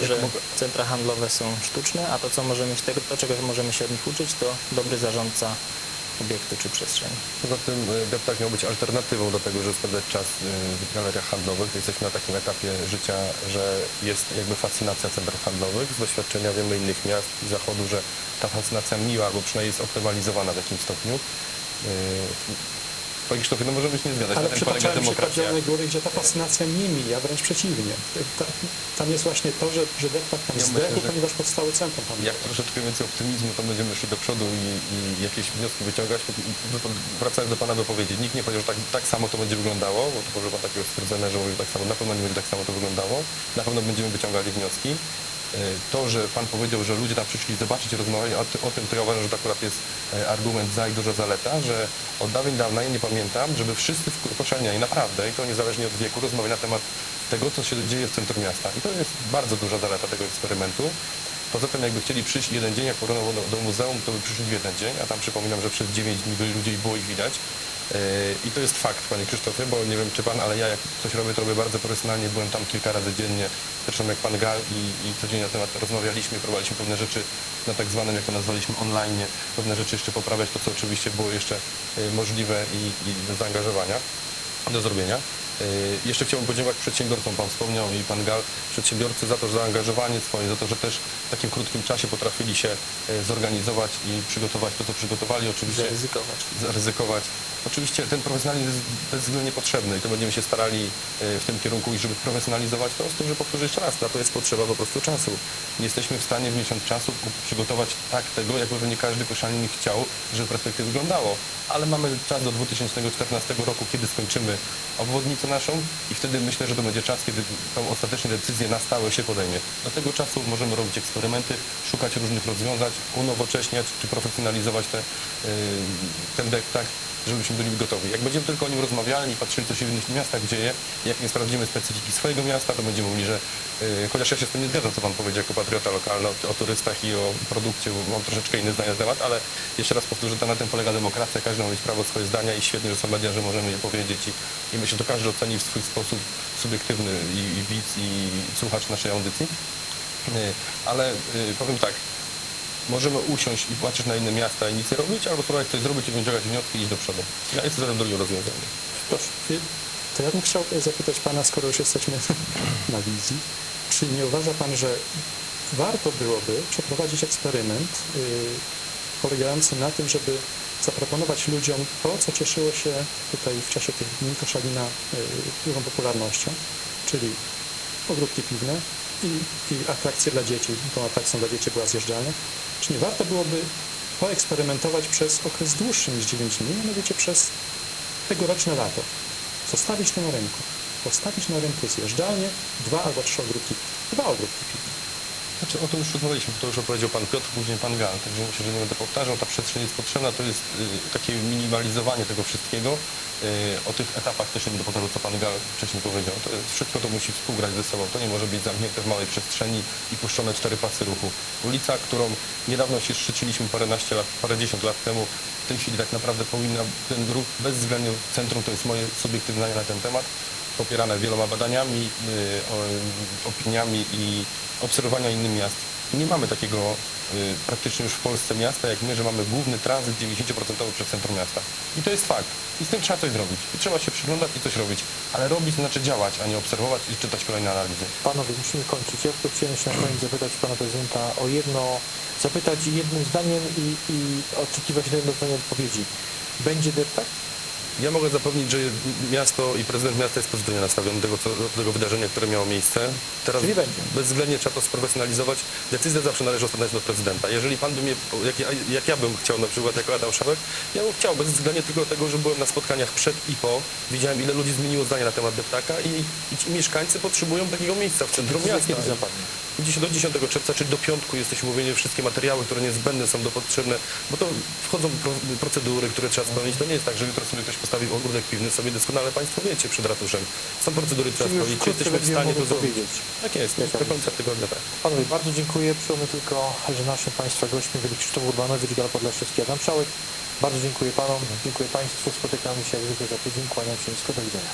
tylko, że centra handlowe są sztuczne, a to, co możemy, tego, to, czego możemy się od nich uczyć, to dobry zarządca obiektu czy przestrzeni. Poza tym e, deptak miał być alternatywą do tego, żeby spędzać czas e, w galeriach handlowych. Jesteśmy na takim etapie życia, że jest jakby fascynacja centrów handlowych. Z doświadczenia wiemy innych miast i zachodu, że ta fascynacja miła, albo przynajmniej jest optymalizowana w jakimś stopniu. Panie Krzysztofie, no możemy się nie zgadzać, Ale przytaczałem przykład. Zielonej Góry, gdzie ta fascynacja nie mija, wręcz przeciwnie. Ta, tam jest właśnie to, że, że deptak tam Ja zdechł, myślę, ponieważ powstały centrum handlowe. Jak troszeczkę więcej optymizmu, to będziemy szli do przodu i, i jakieś wnioski wyciągać. Wracając do Pana wypowiedzi, nikt nie powiedział, że tak, tak samo to będzie wyglądało, bo to może Pan takiego stwierdzenia, że mówi tak samo, na pewno nie będzie tak samo to wyglądało. Na pewno będziemy wyciągali wnioski. E, To, że Pan powiedział, że ludzie tam przyszli zobaczyć i rozmawiali o, o tym, to ja uważam, że to akurat jest e, argument za i duża zaleta, że od dawien dawna, ja nie pamiętam, żeby wszyscy w Koszalnianie naprawdę, i to niezależnie od wieku, rozmawiali na temat tego, co się dzieje w centrum miasta. I to jest bardzo duża zaleta tego eksperymentu. Poza tym jakby chcieli przyjść jeden dzień, jak porównowo do, do muzeum, to by przyszli w jeden dzień, a tam przypominam, że przez 9 dni byli ludzie i było ich widać. I to jest fakt, panie Krzysztofie, bo nie wiem czy pan, ale ja jak coś robię, to robię bardzo profesjonalnie, byłem tam kilka razy dziennie, zresztą jak pan Gal i, i codziennie na temat rozmawialiśmy, próbowaliśmy pewne rzeczy na tak zwanym, jak to nazwaliśmy, online, pewne rzeczy jeszcze poprawiać, to co oczywiście było jeszcze yy, możliwe i, i do zaangażowania, do zrobienia. Yy, Jeszcze chciałbym podziękować przedsiębiorcom, Pan wspomniał i Pan Gal, przedsiębiorcy za to, że zaangażowanie swoje, za to, że też w takim krótkim czasie potrafili się yy, zorganizować i przygotować to, co przygotowali. Oczywiście Zaryzykować. zaryzykować. Oczywiście ten profesjonalizm jest bezwzględnie potrzebny i to będziemy się starali e, w tym kierunku i żeby profesjonalizować to, z tym, że powtórzę jeszcze raz, na to jest potrzeba po prostu czasu. Nie jesteśmy w stanie w miesiąc czasu przygotować tak tego, jakby pewnie każdy koszalnik chciał, żeby perspektywy wyglądało. Ale mamy czas do 2014 roku, kiedy skończymy obwodnicę naszą i wtedy myślę, że to będzie czas, kiedy tą ostateczną decyzję na stałe się podejmie. Do tego czasu możemy robić eksperymenty, szukać różnych rozwiązań, unowocześniać czy profesjonalizować te, yy, ten deptak, żebyśmy byli gotowi. Jak będziemy tylko o nim rozmawiali i patrzyli, co się w innych miastach dzieje, jak nie sprawdzimy specyfiki swojego miasta, to będziemy mówili, że yy, chociaż ja się z tym nie zgadzam, co Pan powiedział jako patriota lokalny o, o turystach i o produkcie, mam troszeczkę inny zdanie na temat, ale jeszcze raz powtórzę, to na tym polega demokracja, każdy ma mieć prawo swoje zdania i świetnie, że są media, że możemy je powiedzieć i, i myślę, że to każdy oceni w swój sposób subiektywny i, i widz i słuchacz naszej audycji. Yy, Ale yy, powiem tak, możemy usiąść i patrzeć na inne miasta i nic nie robić, albo spróbować coś zrobić i wyciągać wnioski i iść do przodu. Ja jestem za tym drugim rozwiązaniem. Proszę, to ja bym chciał zapytać Pana, skoro już jesteśmy na wizji, czy nie uważa Pan, że warto byłoby przeprowadzić eksperyment y, polegający na tym, żeby zaproponować ludziom to, co cieszyło się tutaj w czasie tych dni Koszalina y, dużą popularnością, czyli ogródki piwne i, i atrakcje dla dzieci. Tą atrakcją dla dzieci była zjeżdżalnia. Czy nie warto byłoby poeksperymentować przez okres dłuższy niż 9 dni, mianowicie przez tegoroczne lato. Zostawić to na rynku. Postawić na rynku zjeżdżalnię, dwa albo trzy ogródki, dwa ogródki piwne. Znaczy o tym już rozmawialiśmy, to już opowiedział Pan Piotr, później Pan Gal, także myślę, że nie będę powtarzał. Ta przestrzeń jest potrzebna, to jest y, takie minimalizowanie tego wszystkiego. Y, o tych etapach też nie będę powtarzał, co Pan Gal wcześniej powiedział. To jest, wszystko to musi współgrać ze sobą. To nie może być zamknięte w małej przestrzeni i puszczone cztery pasy ruchu. Ulica, którą niedawno się szczyciliśmy paręnaście lat, parędziesiąt lat temu, w tej chwili tak naprawdę powinna ten ruch bezwzględnie w centrum, to jest moje subiektywne zdanie na ten temat, popierane wieloma badaniami, y, opiniami i obserwowania innych miast. Nie mamy takiego y, praktycznie już w Polsce miasta jak my, że mamy główny tranzyt 90% przed centrum miasta. I to jest fakt. I z tym trzeba coś zrobić. I trzeba się przyglądać i coś robić. Ale robić znaczy działać, a nie obserwować i czytać kolejne analizy. Panowie, musimy kończyć. Ja tylko chciałem się na koniec zapytać pana prezydenta o jedno, zapytać jednym zdaniem i, i oczekiwać na jedno zdanie odpowiedzi. Będzie deptak? Ja mogę zapewnić, że miasto i prezydent miasta jest pozytywnie nastawiony do tego, co, do tego wydarzenia, które miało miejsce. Teraz Czyli będzie. bezwzględnie trzeba to sprofesjonalizować. Decyzja zawsze należy ostatecznie do prezydenta. Jeżeli pan by mnie, jak ja, jak ja bym chciał na przykład jako Adam Szałek, ja bym chciał bezwzględnie tylko dlatego, że byłem na spotkaniach przed i po. Widziałem ile ludzi zmieniło zdanie na temat deptaka i, i ci mieszkańcy potrzebują takiego miejsca w centrum miasta. Do 10 czerwca, czyli do piątku jesteśmy mówieni, wszystkie materiały, które niezbędne są do potrzebne, bo to wchodzą pro, procedury, które trzeba spełnić. To nie jest tak, że jutro sobie ktoś postawił ogródek piwny, sobie doskonale Państwo wiecie przed ratuszem. Są procedury, Czyli już Jesteśmy w będziemy stanie to mogli zrobić. powiedzieć. Tak jest, Jaka do końca tygodnia tak. Panowie, bardzo dziękuję. Przypomnę tylko, że naszym Państwa gośćmi byli Krzysztof Urbanowicz, Gal Podlaszewski, Adam Szałek. Bardzo dziękuję Panom, dziękuję Państwu. Spotykamy się jak zwykle za tydzień. Kłaniam się nisko. Do widzenia.